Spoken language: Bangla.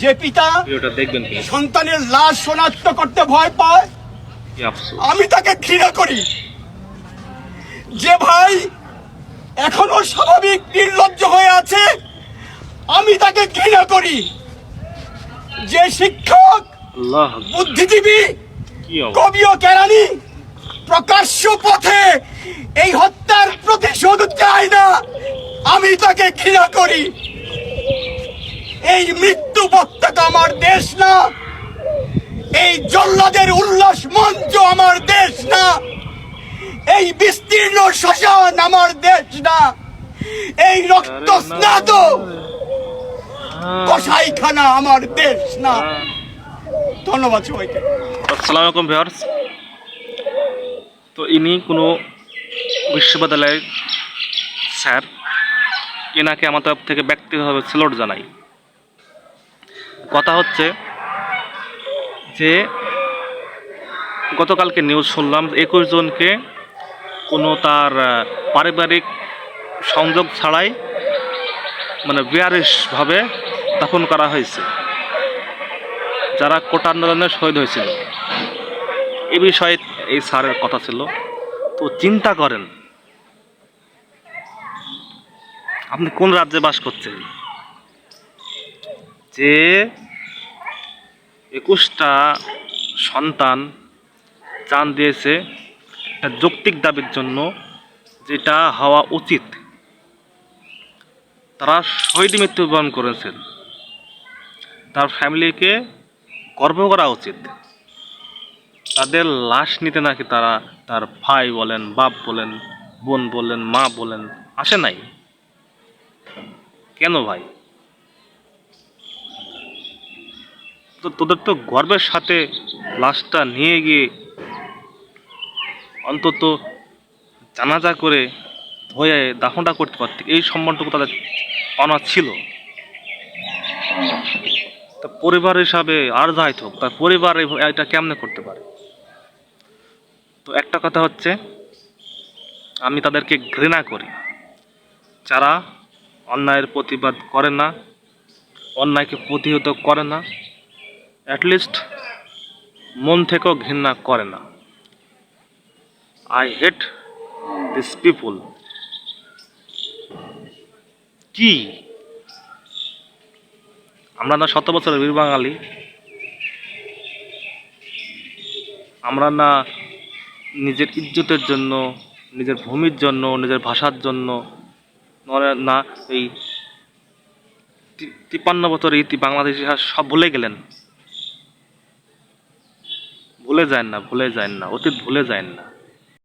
যে পিতা দেখবেন সন্তানের লাশ শনাক্ত করতে ভয় পায় আমি তাকে ঘৃণা করি। যে ভাই এখনও স্বাভাবিক নির্লজ্জ হয়ে আছে আমি তাকে ঘৃণা করি। যে শিক্ষক বুদ্ধিজীবী কবি ও কেরানি প্রকাশ্য পথে এই হত্যার প্রতিশোধ চায় না আমি তাকে ঘৃণা করি। এই মৃত্যু পতাকা আমার দেশ না। এই জল্লাদের উল্লাস মঞ্চ আমার দেশ না। এই বিস্তীর্ণ শ্মশান আমার দেশ না। এই রক্ত স্নাত কসাইখানা আমার দেশ না। ধন্যবাদ সবাইকে। আসসালামু আলাইকুম ভিউয়ার্স। তো ইনি কোনো বিশ্ববিদ্যালয়ের স্যার। এনাকে আমার তরফ থেকে ব্যক্তিগতভাবে স্যালুট জানাই। কথা হচ্ছে যে গতকালকে নিউজ শুনলাম একুশ জনকে কোনো তার পারিবারিক সংযোগ ছাড়াই মানে বেয়ারিশভাবে দাফন করা হয়েছে। যারা কোটা আন্দোলনে শহীদ হয়েছিল। এ বিষয়ে এই স্যারের কথা ছিল। তো চিন্তা করেন, আপনি কোন রাজ্যে বাস করছেন? যে একুশটা সন্তান চান দিয়েছে একটা যৌক্তিক দাবির জন্য যেটা হওয়া উচিত। তারা শহীদ মৃত্যুবরণ করেছেন। তার ফ্যামিলিকে গর্ব করা উচিত। তাদের লাশ নিতে নাকি তারা তার ভাই বলেন, বাপ বলেন, বোন বলেন, মা বলেন, আসে নাই। কেন ভাই? তো তোদের তো গর্বের সাথে লাশটা নিয়ে গিয়ে অন্তত জানাজা করে হয়ে দাফনটা করতে পারতি। এই সম্মানটুকু তাদের পাওনা ছিল। তা পরিবার হিসাবে আর যাই হোক তার পরিবার এটা কেমনে করতে পারে? তো একটা কথা হচ্ছে, আমি তাদেরকে ঘৃণা করি। যারা অন্যায়ের প্রতিবাদ করে না, অন্যায়কে প্রতিহত করে না অ্যাটলিস্ট মন থেকেও ঘৃণা করে না। আই হেট দিস পিপুল কি? আমরা না শত বছরের বীর বাঙালি। আমরা না নিজের ইজ্জতের জন্য, নিজের ভূমির জন্য, নিজের ভাষার জন্য না, এই তিপ্পান্ন বছর ইতি বাংলাদেশ ইতিহাস সব ভুলে গেলেন। ভুলে যান না ভুলে যান না অতীত ভুলে যান না।